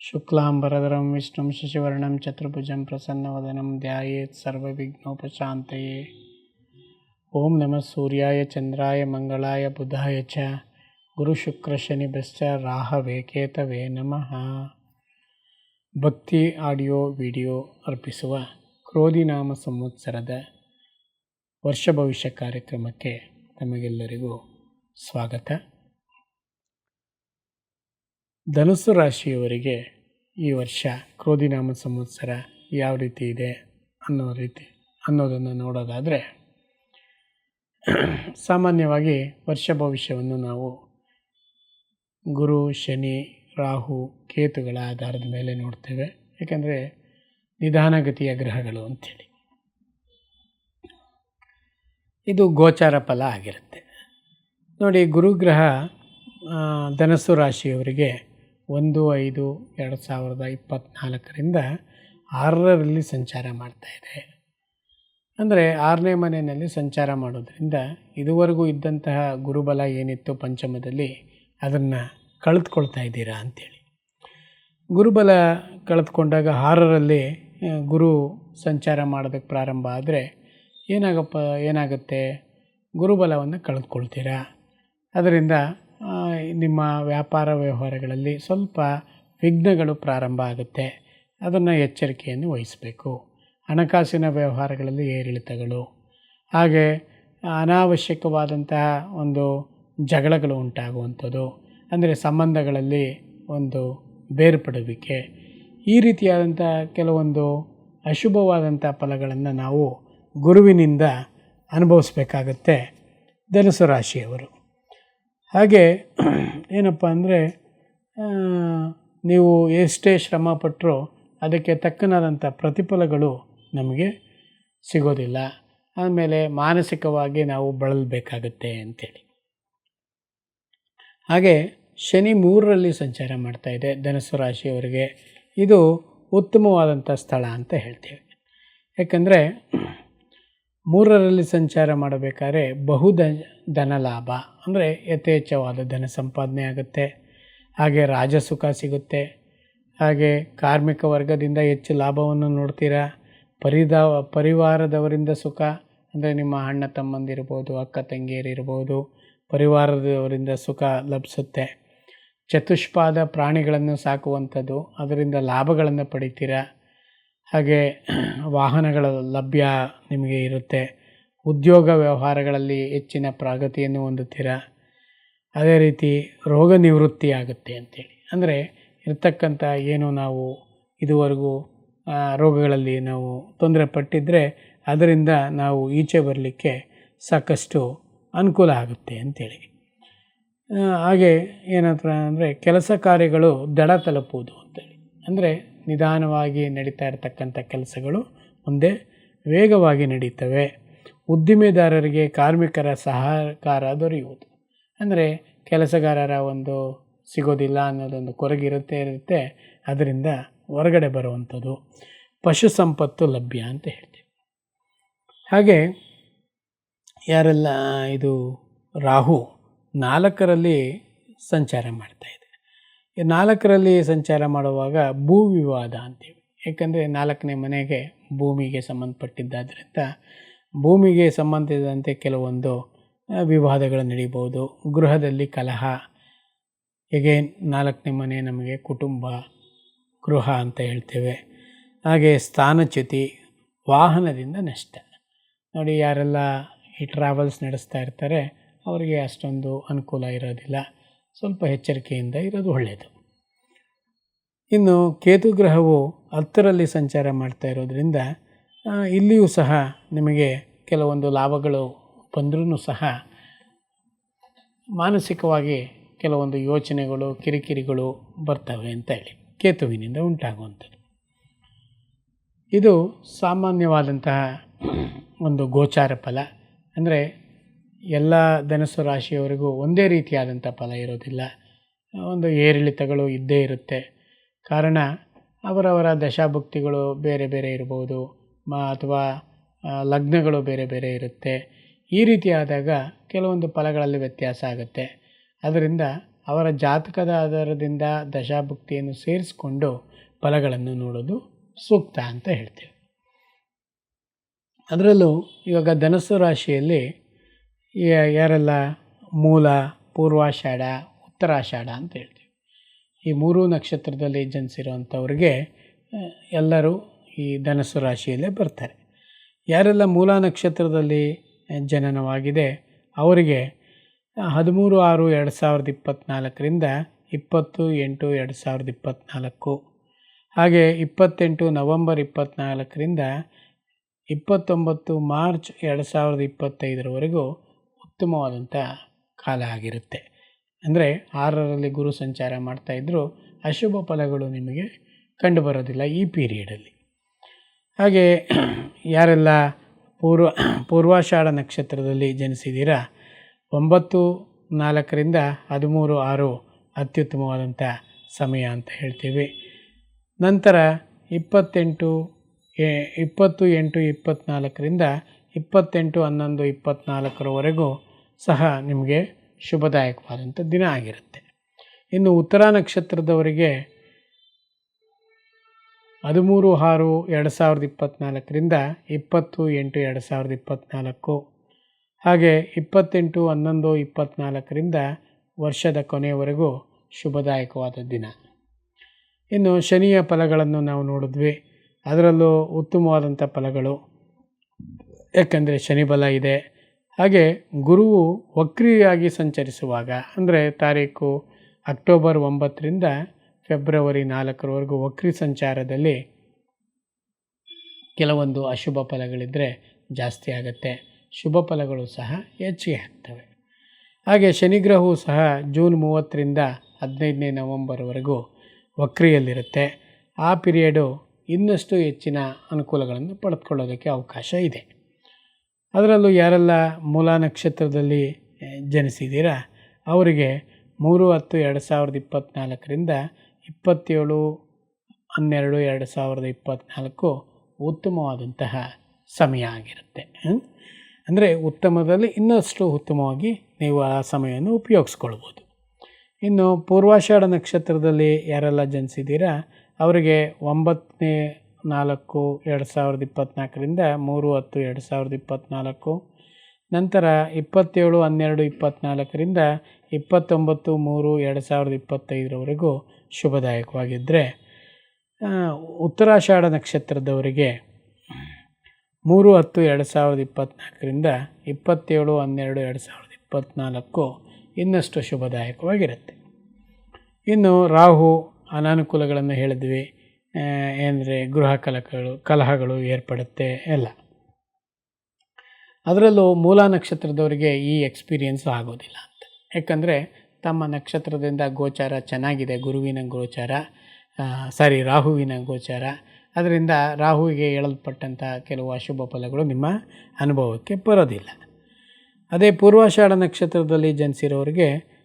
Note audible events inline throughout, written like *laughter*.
शुक्लाम्बरधरं विष्णुं शशिवर्णं चतुर्भुजं प्रसन्नवदनं ध्यायेत् सर्वविघ्नोपशान्तये ॐ नमः सूर्याय चन्द्राय मङ्गलाय बुधाय च ಗುರುಶುಕ್ರಶನಿಭ್ಯಶ್ಚ ರಾಹವೇ ಕೇತವೇ ನಮಃ ಭಕ್ತಿ ಆಡಿಯೋ ವಿಡಿಯೋ ಅರ್ಪಿಸುವ ಕ್ರೋಧಿನಾಮ ಸಂವತ್ಸರದ ವರ್ಷ ಭವಿಷ್ಯ ಕಾರ್ಯಕ್ರಮಕ್ಕೆ ತಮಗೆಲ್ಲರಿಗೂ ಸ್ವಾಗತ ಧನುಸ್ಸು ರಾಶಿಯವರಿಗೆ ಈ ವರ್ಷ ಕ್ರೋಧಿನಾಮ ಸಂವತ್ಸರ ಯಾವ ರೀತಿ ಇದೆ ಅನ್ನೋ ರೀತಿ, ಅನ್ನೋದನ್ನು ನೋಡೋದಾದರೆ, ಸಾಮಾನ್ಯವಾಗಿ ವರ್ಷ ಭವಿಷ್ಯವನ್ನು ನಾವು ಗುರು, ಶನಿ, ರಾಹು, ಕೇತುಗಳ ಆಧಾರದ ಮೇಲೆ ನೋಡ್ತೇವೆ. ಯಾಕೆಂದರೆ ನಿಧಾನಗತಿಯ ಗ್ರಹಗಳು ಅಂಥೇಳಿ. ಇದು ಗೋಚಾರ ಫಲ ಆಗಿರುತ್ತೆ. ನೋಡಿ ಗುರುಗ್ರಹ ಧನಸ್ಸು ರಾಶಿಯವರಿಗೆ ಒಂದು ಐದು ಎರಡು ಸಾವಿರದ ಇಪ್ಪತ್ತ್ನಾಲ್ಕರಿಂದ ಆರರಲ್ಲಿ ಸಂಚಾರ ಮಾಡ್ತಾ ಇದೆ. ಅಂದರೆ ಆರನೇ ಮನೆಯಲ್ಲಿ ಸಂಚಾರ ಮಾಡೋದರಿಂದ ಇದುವರೆಗೂ ಇದ್ದಂತಹ ಗುರುಬಲ ಏನಿತ್ತು ಪಂಚಮದಲ್ಲಿ ಅದನ್ನು ಕಳೆದುಕೊಳ್ತಾ ಇದ್ದೀರಾ ಅಂಥೇಳಿ ಗುರುಬಲ ಕಳೆದುಕೊಂಡಾಗ ಆರರಲ್ಲಿ ಗುರು ಸಂಚಾರ ಮಾಡೋದಕ್ಕೆ ಪ್ರಾರಂಭ ಆದರೆ ಏನಾಗಪ್ಪ, ಏನಾಗುತ್ತೆ? ಗುರುಬಲವನ್ನು ಕಳೆದುಕೊಳ್ತೀರಾ? ಅದರಿಂದ ನಿಮ್ಮ ವ್ಯಾಪಾರ ವ್ಯವಹಾರಗಳಲ್ಲಿ ಸ್ವಲ್ಪ ವಿಘ್ನಗಳು ಪ್ರಾರಂಭ ಆಗುತ್ತೆ. ಅದನ್ನು ಎಚ್ಚರಿಕೆಯನ್ನು ವಹಿಸಬೇಕು. ಹಣಕಾಸಿನ ವ್ಯವಹಾರಗಳಲ್ಲಿ ಏರಿಳಿತಗಳು. ಹಾಗೆ ಅನಾವಶ್ಯಕವಾದಂತಹ ಒಂದು ಜಗಳಗಳು ಉಂಟಾಗುವಂಥದ್ದು. ಅಂದರೆ ಸಂಬಂಧಗಳಲ್ಲಿ ಒಂದು ಬೇರ್ಪಡುವಿಕೆ. ಈ ರೀತಿಯಾದಂಥ ಕೆಲವೊಂದು ಅಶುಭವಾದಂಥ ಫಲಗಳನ್ನು ನಾವು ಗುರುವಿನಿಂದ ಅನುಭವಿಸ್ಬೇಕಾಗತ್ತೆ. ಧನುಸು ರಾಶಿಯವರು. ಹಾಗೆ, *clears throat* ಏನಪ್ಪ ಅಂದರೆ ನೀವು ಎಷ್ಟೇ ಶ್ರಮ ಪಟ್ಟರೂ ಅದಕ್ಕೆ ತಕ್ಕನಾದಂಥ ಪ್ರತಿಫಲಗಳು ನಮಗೆ ಸಿಗೋದಿಲ್ಲ. ಆಮೇಲೆ ಮಾನಸಿಕವಾಗಿ ನಾವು ಬಳಲಬೇಕಾಗುತ್ತೆ ಅಂಥೇಳಿ. ಹಾಗೆ, ಶನಿ ಮೂರರಲ್ಲಿ ಸಂಚಾರ ಮಾಡ್ತಾ ಇದೆ ಧನಸ್ಸು ರಾಶಿಯವರಿಗೆ. ಇದು ಉತ್ತಮವಾದಂಥ ಸ್ಥಳ ಅಂತ ಹೇಳ್ತೇವೆ. ಯಾಕಂದರೆ ಮೂರರಲ್ಲಿ ಸಂಚಾರ ಮಾಡಬೇಕಾದ್ರೆ ಬಹುದ ಧನ ಲಾಭ ಅಂದರೆ ಯಥೇಚ್ಛವಾದ ಧನ ಸಂಪಾದನೆ ಆಗುತ್ತೆ. ಹಾಗೆ ರಾಜಸುಖ ಸಿಗುತ್ತೆ. ಹಾಗೆ ಕಾರ್ಮಿಕ ವರ್ಗದಿಂದ ಹೆಚ್ಚು ಲಾಭವನ್ನು ನೋಡ್ತೀರಾ? ಪರಿದ, ಪರಿವಾರದವರಿಂದ ಸುಖ, ಅಂದರೆ ನಿಮ್ಮ ಅಣ್ಣ ತಮ್ಮಂದಿರ್ಬೋದು ಅಕ್ಕ ತಂಗಿಯರಿರ್ಬೋದು ಪರಿವಾರದವರಿಂದ ಸುಖ ಲಭಿಸುತ್ತೆ. ಚತುಷ್ಪಾದ ಪ್ರಾಣಿಗಳನ್ನು ಸಾಕುವಂಥದ್ದು, ಅದರಿಂದ ಲಾಭಗಳನ್ನು ಪಡಿತೀರಾ? ಹಾಗೆ ವಾಹನಗಳ ಲಭ್ಯ ನಿಮಗೆ ಇರುತ್ತೆ. ಉದ್ಯೋಗ ವ್ಯವಹಾರಗಳಲ್ಲಿ ಹೆಚ್ಚಿನ ಪ್ರಗತಿಯನ್ನು ಹೊಂದುತ್ತೀರ? ಅದೇ ರೀತಿ ರೋಗ ನಿವೃತ್ತಿ ಆಗುತ್ತೆ ಅಂತೇಳಿ. ಅಂದರೆ ಇರ್ತಕ್ಕಂಥ ಏನು ನಾವು ಇದುವರೆಗೂ ರೋಗಗಳಲ್ಲಿ ನಾವು ತೊಂದರೆ ಪಟ್ಟಿದ್ದರೆ ಅದರಿಂದ ನಾವು ಈಚೆ ಬರಲಿಕ್ಕೆ ಸಾಕಷ್ಟು ಅನುಕೂಲ ಆಗುತ್ತೆ ಅಂತೇಳಿ. ಆ, ಹಾಗೆ ಏನಂತ ಅಂದರೆ ಕೆಲಸ ಕಾರ್ಯಗಳು ದಡ ತಲುಪುವುದು ಅಂತೇಳಿ. ಅಂದರೆ ನಿಧಾನವಾಗಿ ನಡೀತಾ ಇರತಕ್ಕಂಥ ಕೆಲಸಗಳು ಮುಂದೆ ವೇಗವಾಗಿ ನಡೀತವೆ. ಉದ್ದಿಮೆದಾರರಿಗೆ ಕಾರ್ಮಿಕರ ಸಹಕಾರ ದೊರೆಯುವುದು. ಅಂದರೆ ಕೆಲಸಗಾರರ ಒಂದು ಸಿಗೋದಿಲ್ಲ ಅನ್ನೋದೊಂದು ಕೊರಗಿರುತ್ತೆ, ಇರುತ್ತೆ. ಅದರಿಂದ ಹೊರಗಡೆ ಬರುವಂಥದ್ದು ಪಶು ಸಂಪತ್ತು ಲಭ್ಯ ಅಂತ ಹೇಳ್ತೀವಿ. ಹಾಗೆ ಯಾರೆಲ್ಲ ಇದು ರಾಹು ನಾಲ್ಕರಲ್ಲಿ ಸಂಚಾರ ಮಾಡ್ತಾ ನಾಲ್ಕರಲ್ಲಿ ಸಂಚಾರ ಮಾಡುವಾಗ ಭೂ ವಿವಾದ ಅಂತೀವಿ. ಯಾಕಂದರೆ ನಾಲ್ಕನೇ ಮನೆಗೆ ಭೂಮಿಗೆ ಸಂಬಂಧಪಟ್ಟಿದ್ದಾದ್ರಿಂದ ಭೂಮಿಗೆ ಸಂಬಂಧಿಸಿದಂತೆ ಕೆಲವೊಂದು ವಿವಾದಗಳು ನಡೀಬೋದು ಗೃಹದಲ್ಲಿ ಕಲಹ, ಹೇಗೆ ನಾಲ್ಕನೇ ಮನೆ ನಮಗೆ ಕುಟುಂಬ, ಗೃಹ ಅಂತ ಹೇಳ್ತೇವೆ. ಹಾಗೆ ಸ್ಥಾನಚ್ಯುತಿ, ವಾಹನದಿಂದ ನಷ್ಟ. ನೋಡಿ, ಯಾರೆಲ್ಲ ಈ ಟ್ರಾವೆಲ್ಸ್ ನಡೆಸ್ತಾ ಇರ್ತಾರೆ, ಅವರಿಗೆ ಅಷ್ಟೊಂದು ಅನುಕೂಲ ಇರೋದಿಲ್ಲ. ಸ್ವಲ್ಪ ಎಚ್ಚರಿಕೆಯಿಂದ ಇರೋದು ಒಳ್ಳೆಯದು ಇನ್ನು ಕೇತು ಗ್ರಹವು ಹತ್ತರಲ್ಲಿ ಸಂಚಾರ ಮಾಡ್ತಾ ಇರೋದರಿಂದ ಇಲ್ಲಿಯೂ ಸಹ ನಿಮಗೆ ಕೆಲವೊಂದು ಲಾಭಗಳು ಬಂದ್ರೂ ಸಹ ಮಾನಸಿಕವಾಗಿ ಕೆಲವೊಂದು ಯೋಚನೆಗಳು, ಕಿರಿಕಿರಿಗಳು ಬರ್ತವೆ ಅಂತ ಹೇಳಿ ಕೇತುವಿನಿಂದ ಉಂಟಾಗುವಂಥದ್ದು. ಇದು ಸಾಮಾನ್ಯವಾದಂತಹ ಒಂದು ಗೋಚಾರ ಫಲ. ಅಂದರೆ ಎಲ್ಲ ಧನಸ್ಸು ರಾಶಿಯವರಿಗೂ ಒಂದೇ ರೀತಿಯಾದಂಥ ಫಲ ಇರೋದಿಲ್ಲ. ಒಂದು ಏರಿಳಿತಗಳು ಇದ್ದೇ ಇರುತ್ತೆ. ಕಾರಣ, ಅವರವರ ದಶಾಭುಕ್ತಿಗಳು ಬೇರೆ ಬೇರೆ ಇರ್ಬೋದು. ಅಥವಾ ಲಗ್ನಗಳು ಬೇರೆ ಬೇರೆ ಇರುತ್ತೆ. ಈ ರೀತಿಯಾದಾಗ ಕೆಲವೊಂದು ಫಲಗಳಲ್ಲಿ ವ್ಯತ್ಯಾಸ ಆಗುತ್ತೆ. ಅದರಿಂದ ಅವರ ಜಾತಕದ ಆಧಾರದಿಂದ ದಶಾಭುಕ್ತಿಯನ್ನು ಸೇರಿಸಿಕೊಂಡು ಫಲಗಳನ್ನು ನೋಡೋದು ಸೂಕ್ತ ಅಂತ ಹೇಳ್ತೇವೆ. ಅದರಲ್ಲೂ ಇವಾಗ ಧನಸ್ಸು ರಾಶಿಯಲ್ಲಿ ಯಾರೆಲ್ಲ ಮೂಲ, ಪೂರ್ವಾಷಾಢ, ಉತ್ತರಾಷಾಢ ಅಂತ ಹೇಳ್ತೀವಿ. ಈ ಮೂರು ನಕ್ಷತ್ರದಲ್ಲಿ ಜನಿಸಿರುವಂಥವ್ರಿಗೆ ಎಲ್ಲರೂ ಈ ಧನಸ್ಸು ರಾಶಿಯಲ್ಲೇ ಬರ್ತಾರೆ. ಯಾರೆಲ್ಲ ಮೂಲ ನಕ್ಷತ್ರದಲ್ಲಿ ಜನನವಾಗಿದೆ, ಅವರಿಗೆ ಹದಿಮೂರು ಆರು ಎರಡು ಸಾವಿರದ ಇಪ್ಪತ್ತ್ನಾಲ್ಕರಿಂದ ಇಪ್ಪತ್ತು ಎಂಟು ಎರಡು ಸಾವಿರದ ಇಪ್ಪತ್ತ್ನಾಲ್ಕು ಹಾಗೆ ಇಪ್ಪತ್ತೆಂಟು ನವಂಬರ್ ಇಪ್ಪತ್ತ್ನಾಲ್ಕರಿಂದ ಇಪ್ಪತ್ತೊಂಬತ್ತು ಮಾರ್ಚ್ ಎರಡು ಸಾವಿರದ ಇಪ್ಪತ್ತೈದರವರೆಗೂ ಉತ್ತಮವಾದಂಥ ಕಾಲ ಆಗಿರುತ್ತೆ. ಅಂದರೆ ಆರರಲ್ಲಿ ಗುರು ಸಂಚಾರ ಮಾಡ್ತಾಯಿದ್ರು ಅಶುಭ ಫಲಗಳು ನಿಮಗೆ ಕಂಡುಬರೋದಿಲ್ಲ ಈ ಪೀರಿಯಡಲ್ಲಿ. ಹಾಗೆ ಯಾರೆಲ್ಲ ಪೂರ್ವ, ಪೂರ್ವಾಷಾಢ ನಕ್ಷತ್ರದಲ್ಲಿ ಜನಿಸಿದ್ದೀರಾ ಒಂಬತ್ತು, ನಾಲ್ಕರಿಂದ ಹದಿಮೂರು, ಆರು ಅತ್ಯುತ್ತಮವಾದಂಥ ಸಮಯ ಅಂತ ಹೇಳ್ತೀವಿ. ನಂತರ ಇಪ್ಪತ್ತೆಂಟು ಇಪ್ಪತ್ತು ಎಂಟು ಇಪ್ಪತ್ತ್ನಾಲ್ಕರಿಂದ ಇಪ್ಪತ್ತೆಂಟು, ಹನ್ನೊಂದು ಇಪ್ಪತ್ತ್ನಾಲ್ಕರವರೆಗೂ ಸಹ ನಿಮಗೆ ಶುಭದಾಯಕವಾದಂಥ ದಿನ ಆಗಿರುತ್ತೆ. ಇನ್ನು ಉತ್ತರ ನಕ್ಷತ್ರದವರಿಗೆ ಹದಿಮೂರು ಆರು ಎರಡು ಸಾವಿರದ ಇಪ್ಪತ್ತ್ನಾಲ್ಕರಿಂದ ಇಪ್ಪತ್ತು ಎಂಟು ಎರಡು ಸಾವಿರದ ಇಪ್ಪತ್ತ್ನಾಲ್ಕು ಹಾಗೆ ಇಪ್ಪತ್ತೆಂಟು ಹನ್ನೊಂದು ಇಪ್ಪತ್ತ್ನಾಲ್ಕರಿಂದ ವರ್ಷದ ಕೊನೆಯವರೆಗೂ ಶುಭದಾಯಕವಾದ ದಿನ. ಇನ್ನು ಶನಿಯ ಫಲಗಳನ್ನು ನಾವು ನೋಡಿದ್ವಿ. ಅದರಲ್ಲೂ ಉತ್ತಮವಾದಂಥ ಫಲಗಳು. ಯಾಕಂದರೆ ಶನಿಬಲ ಇದೆ. ಹಾಗೆ ಗುರುವು ವಕ್ರಿಯಾಗಿ ಸಂಚರಿಸುವಾಗ, ಅಂದರೆ ತಾರೀಕು ಅಕ್ಟೋಬರ್ ಒಂಬತ್ತರಿಂದ ಫೆಬ್ರವರಿ ನಾಲ್ಕರವರೆಗೂ ವಕ್ರಿ ಸಂಚಾರದಲ್ಲಿ ಕೆಲವೊಂದು ಅಶುಭ ಫಲಗಳಿದ್ದರೆ ಜಾಸ್ತಿ ಆಗುತ್ತೆ. ಶುಭ ಫಲಗಳು ಸಹ ಹೆಚ್ಚಿಗೆ ಆಗ್ತವೆ. ಹಾಗೆ ಶನಿಗ್ರಹವು ಸಹ ಜೂನ್ ಮೂವತ್ತರಿಂದ ಹದಿನೈದನೇ ನವಂಬರ್ವರೆಗೂ ವಕ್ರಿಯಲ್ಲಿರುತ್ತೆ. ಆ ಪಿರಿಯಡು ಇನ್ನಷ್ಟು ಹೆಚ್ಚಿನ ಅನುಕೂಲಗಳನ್ನು ಪಡೆದುಕೊಳ್ಳೋದಕ್ಕೆ ಅವಕಾಶ ಇದೆ. ಅದರಲ್ಲೂ ಯಾರೆಲ್ಲ ಮೂಲ ನಕ್ಷತ್ರದಲ್ಲಿ ಜನಿಸಿದ್ದೀರಾ ಅವರಿಗೆ ಮೂರು ಹತ್ತು ಎರಡು ಸಾವಿರದ ಇಪ್ಪತ್ತ್ನಾಲ್ಕರಿಂದ ಇಪ್ಪತ್ತೇಳು ಹನ್ನೆರಡು ಎರಡು ಸಾವಿರದ ಇಪ್ಪತ್ತ್ನಾಲ್ಕು ಉತ್ತಮವಾದಂತಹ ಸಮಯ ಆಗಿರುತ್ತೆ. ಅಂದರೆ ಉತ್ತಮದಲ್ಲಿ ಇನ್ನಷ್ಟು ಉತ್ತಮವಾಗಿ ನೀವು ಆ ಸಮಯವನ್ನು ಉಪಯೋಗಿಸ್ಕೊಳ್ಬೋದು. ಇನ್ನು ಪೂರ್ವಾಷಾಢ ನಕ್ಷತ್ರದಲ್ಲಿ ಯಾರೆಲ್ಲ ಜನಿಸಿದ್ದೀರಾ ಅವರಿಗೆ ಒಂಬತ್ತನೇ ನಾಲ್ಕು, ಎರಡು ಸಾವಿರದ ಇಪ್ಪತ್ತ್ನಾಲ್ಕರಿಂದ ಮೂರು, ಹತ್ತು, ಎರಡು ಸಾವಿರದ ಇಪ್ಪತ್ತ್ನಾಲ್ಕು ನಂತರ ಇಪ್ಪತ್ತೇಳು, ಹನ್ನೆರಡು ಇಪ್ಪತ್ತ್ನಾಲ್ಕರಿಂದ ಇಪ್ಪತ್ತೊಂಬತ್ತು, ಮೂರು, ಎರಡು ಸಾವಿರದ ಇಪ್ಪತ್ತೈದರವರೆಗೂ ಶುಭದಾಯಕವಾಗಿದ್ದರೆ ಉತ್ತರಾಷಾಢ ನಕ್ಷತ್ರದವರಿಗೆ ಮೂರು, ಹತ್ತು, ಎರಡು ಸಾವಿರದ ಇಪ್ಪತ್ತ್ನಾಲ್ಕರಿಂದ ಇಪ್ಪತ್ತೇಳು, ಹನ್ನೆರಡು, ಎರಡು ಸಾವಿರದ ಇಪ್ಪತ್ತ್ನಾಲ್ಕು ಇನ್ನಷ್ಟು ಶುಭದಾಯಕವಾಗಿರುತ್ತೆ. ಇನ್ನು ರಾಹು ಅನಾನುಕೂಲಗಳನ್ನು ಹೇಳಿದ್ವಿ. ಏನಂದರೆ ಗೃಹ ಕಲಕಗಳು, ಕಲಹಗಳು ಏರ್ಪಡುತ್ತೆ, ಎಲ್ಲ. ಅದರಲ್ಲೂ ಮೂಲ ನಕ್ಷತ್ರದವರಿಗೆ ಈ ಎಕ್ಸ್ಪೀರಿಯನ್ಸ್ ಆಗೋದಿಲ್ಲ ಅಂತ. ಯಾಕಂದರೆ ತಮ್ಮ ನಕ್ಷತ್ರದಿಂದ ಗೋಚಾರ ಚೆನ್ನಾಗಿದೆ, ಗುರುವಿನ ಗೋಚಾರ ಸಾರಿ, ರಾಹುವಿನ ಗೋಚಾರ. ಅದರಿಂದ ರಾಹುವಿಗೆ ಹೇಳಲ್ಪಟ್ಟಂಥ ಕೆಲವು ಅಶುಭ ಫಲಗಳು ನಿಮ್ಮ ಅನುಭವಕ್ಕೆ ಬರೋದಿಲ್ಲ. ಅದೇ ಪೂರ್ವಾಷಾಢ ನಕ್ಷತ್ರದಲ್ಲಿ ಜನಿಸಿರೋರಿಗೆ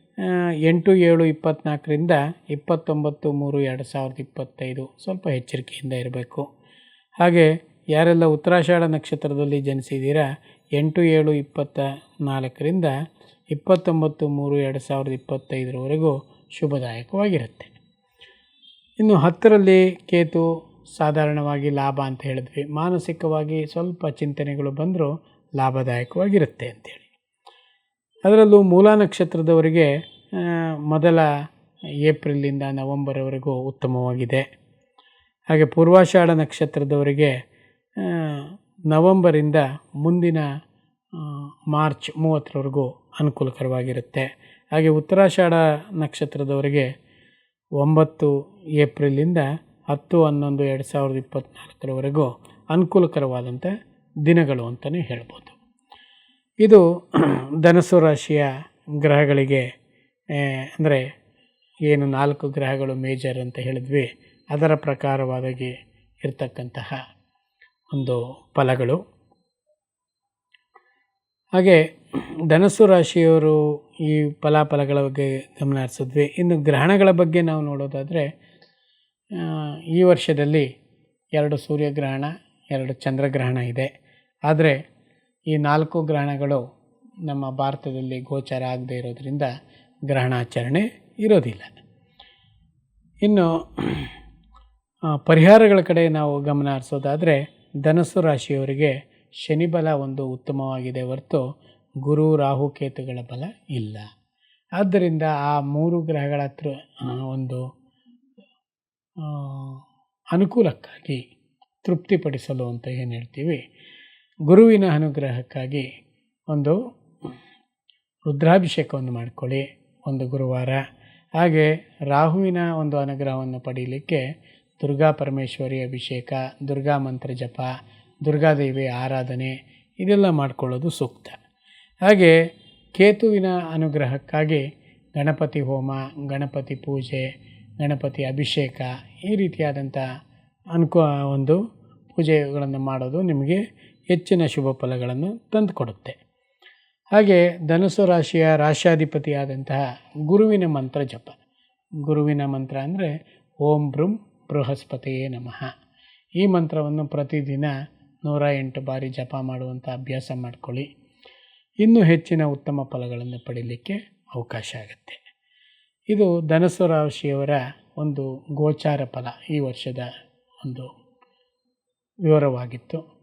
ಎಂಟು ಏಳು ಇಪ್ಪತ್ತ್ನಾಲ್ಕರಿಂದ ಇಪ್ಪತ್ತೊಂಬತ್ತು ಮೂರು ಎರಡು ಸಾವಿರದ ಇಪ್ಪತ್ತೈದು. ಸ್ವಲ್ಪ ಎಚ್ಚರಿಕೆಯಿಂದ ಇರಬೇಕು. ಹಾಗೆ, ಯಾರೆಲ್ಲ ಉತ್ತರಾಷಾಢ ನಕ್ಷತ್ರದಲ್ಲಿ ಜನಿಸಿದ್ದೀರಾ, ಎಂಟು ಏಳು ಇಪ್ಪತ್ತ ನಾಲ್ಕರಿಂದ ಇಪ್ಪತ್ತೊಂಬತ್ತು ಮೂರು ಎರಡು ಸಾವಿರದ ಇಪ್ಪತ್ತೈದರವರೆಗೂ ಶುಭದಾಯಕವಾಗಿರುತ್ತೆ. ಇನ್ನು ಹತ್ತರಲ್ಲಿ ಕೇತು ಸಾಧಾರಣವಾಗಿ ಲಾಭ ಅಂತ ಹೇಳಿದ್ವಿ. ಮಾನಸಿಕವಾಗಿ ಸ್ವಲ್ಪ ಚಿಂತನೆಗಳು ಬಂದರೂ ಲಾಭದಾಯಕವಾಗಿರುತ್ತೆ ಅಂತೇಳಿ ಅದರಲ್ಲೂ ಮೂಲ ನಕ್ಷತ್ರದವರಿಗೆ ಮೊದಲ ಏಪ್ರಿಲಿಂದ ನವಂಬರ್ವರೆಗೂ ಉತ್ತಮವಾಗಿದೆ. ಹಾಗೆ ಪೂರ್ವಾಷಾಢ ನಕ್ಷತ್ರದವರಿಗೆ ನವಂಬರಿಂದ ಮುಂದಿನ ಮಾರ್ಚ್ ಮೂವತ್ತರವರೆಗೂ ಅನುಕೂಲಕರವಾಗಿರುತ್ತೆ. ಹಾಗೆ ಉತ್ತರಾಷಾಢ ನಕ್ಷತ್ರದವರಿಗೆ ಒಂಬತ್ತು ಏಪ್ರಿಲಿಂದ ಹತ್ತು ಹನ್ನೊಂದು ಎರಡು ಸಾವಿರದ ಇಪ್ಪತ್ತ್ನಾಲ್ಕರವರೆಗೂ ಅನುಕೂಲಕರವಾದಂಥ ದಿನಗಳು ಅಂತಲೇ ಹೇಳ್ಬೋದು. ಇದು *clears throat* ಧನಸ್ಸು ರಾಶಿಯ ಗ್ರಹಗಳಿಗೆ ಅಂದರೆ ಏನು ನಾಲ್ಕು ಗ್ರಹಗಳು ಮೇಜರ್ ಅಂತ ಹೇಳಿದ್ವಿ, ಅದರ ಪ್ರಕಾರವಾಗಿ ಇರ್ತಕ್ಕಂತಹ ಒಂದು ಫಲಗಳು. ಹಾಗೆ ಧನಸ್ಸು ರಾಶಿಯವರು ಈ ಫಲಾಫಲಗಳ ಬಗ್ಗೆ ಗಮನ ಹರಿಸಿದ್ವಿ. ಇನ್ನು ಗ್ರಹಣಗಳ ಬಗ್ಗೆ ನಾವು ನೋಡೋದಾದರೆ ಈ ವರ್ಷದಲ್ಲಿ ಎರಡು ಸೂರ್ಯಗ್ರಹಣ, ಎರಡು ಚಂದ್ರಗ್ರಹಣ ಇದೆ. ಆದರೆ ಈ ನಾಲ್ಕು ಗ್ರಹಣಗಳು ನಮ್ಮ ಭಾರತದಲ್ಲಿ ಗೋಚರ ಆಗದೇ ಇರೋದರಿಂದ ಗ್ರಹಣಾಚರಣೆ ಇರೋದಿಲ್ಲ. ಇನ್ನು ಪರಿಹಾರಗಳ ಕಡೆ ನಾವು ಗಮನ ಹರಿಸೋದಾದರೆ ಧನಸ್ಸು ರಾಶಿಯವರಿಗೆ ಶನಿ ಬಲ ಒಂದು ಉತ್ತಮವಾಗಿದೆ ಹೊರತು ಗುರು ರಾಹು ಕೇತುಗಳ ಬಲ ಇಲ್ಲ. ಆದ್ದರಿಂದ ಆ ಮೂರು ಗ್ರಹಗಳ ಹತ್ರ ಒಂದು ಅನುಕೂಲಕ್ಕಾಗಿ ತೃಪ್ತಿಪಡಿಸಲು ಅಂತ ಏನು ಹೇಳ್ತೀವಿ? ಗುರುವಿನ ಅನುಗ್ರಹಕ್ಕಾಗಿ ಒಂದು ರುದ್ರಾಭಿಷೇಕವನ್ನು ಮಾಡಿಕೊಳ್ಳಿ ಒಂದು ಗುರುವಾರ. ಹಾಗೆ ರಾಹುವಿನ ಒಂದು ಅನುಗ್ರಹವನ್ನು ಪಡೀಲಿಕ್ಕೆ ದುರ್ಗಾ ಪರಮೇಶ್ವರಿ ಅಭಿಷೇಕ, ದುರ್ಗಾ ಮಂತ್ರ ಜಪ ದುರ್ಗಾದೇವಿ ಆರಾಧನೆ ಇದೆಲ್ಲ ಮಾಡಿಕೊಳ್ಳೋದು ಸೂಕ್ತ. ಹಾಗೆ ಕೇತುವಿನ ಅನುಗ್ರಹಕ್ಕಾಗಿ ಗಣಪತಿ ಹೋಮ, ಗಣಪತಿ ಪೂಜೆ, ಗಣಪತಿ ಅಭಿಷೇಕ ಈ ರೀತಿಯಾದಂಥ ಅನುಕೂ ಒಂದು ಪೂಜೆಗಳನ್ನು ಮಾಡೋದು ನಿಮಗೆ ಹೆಚ್ಚಿನ ಶುಭ ಫಲಗಳನ್ನು ತಂದುಕೊಡುತ್ತೆ. ಹಾಗೆ ಧನುಸು ರಾಶಿಯ ರಾಶ್ಯಾಧಿಪತಿಯಾದಂತಹ ಗುರುವಿನ ಮಂತ್ರ ಜಪ. ಗುರುವಿನ ಮಂತ್ರ ಅಂದರೆ ಓಂ ಬೃಂ ಬೃಹಸ್ಪತಿಯೇ ನಮಃ. ಈ ಮಂತ್ರವನ್ನು ಪ್ರತಿದಿನ ನೂರ ಎಂಟು ಬಾರಿ ಜಪ ಮಾಡುವಂಥ ಅಭ್ಯಾಸ ಮಾಡಿಕೊಳ್ಳಿ. ಇನ್ನೂ ಹೆಚ್ಚಿನ ಉತ್ತಮ ಫಲಗಳನ್ನು ಪಡೀಲಿಕ್ಕೆ ಅವಕಾಶ ಆಗುತ್ತೆ. ಇದು ಧನಸು ರಾಶಿಯವರ ಒಂದು ಗೋಚಾರ ಫಲ ಈ ವರ್ಷದ ಒಂದು ವಿವರವಾಗಿತ್ತು.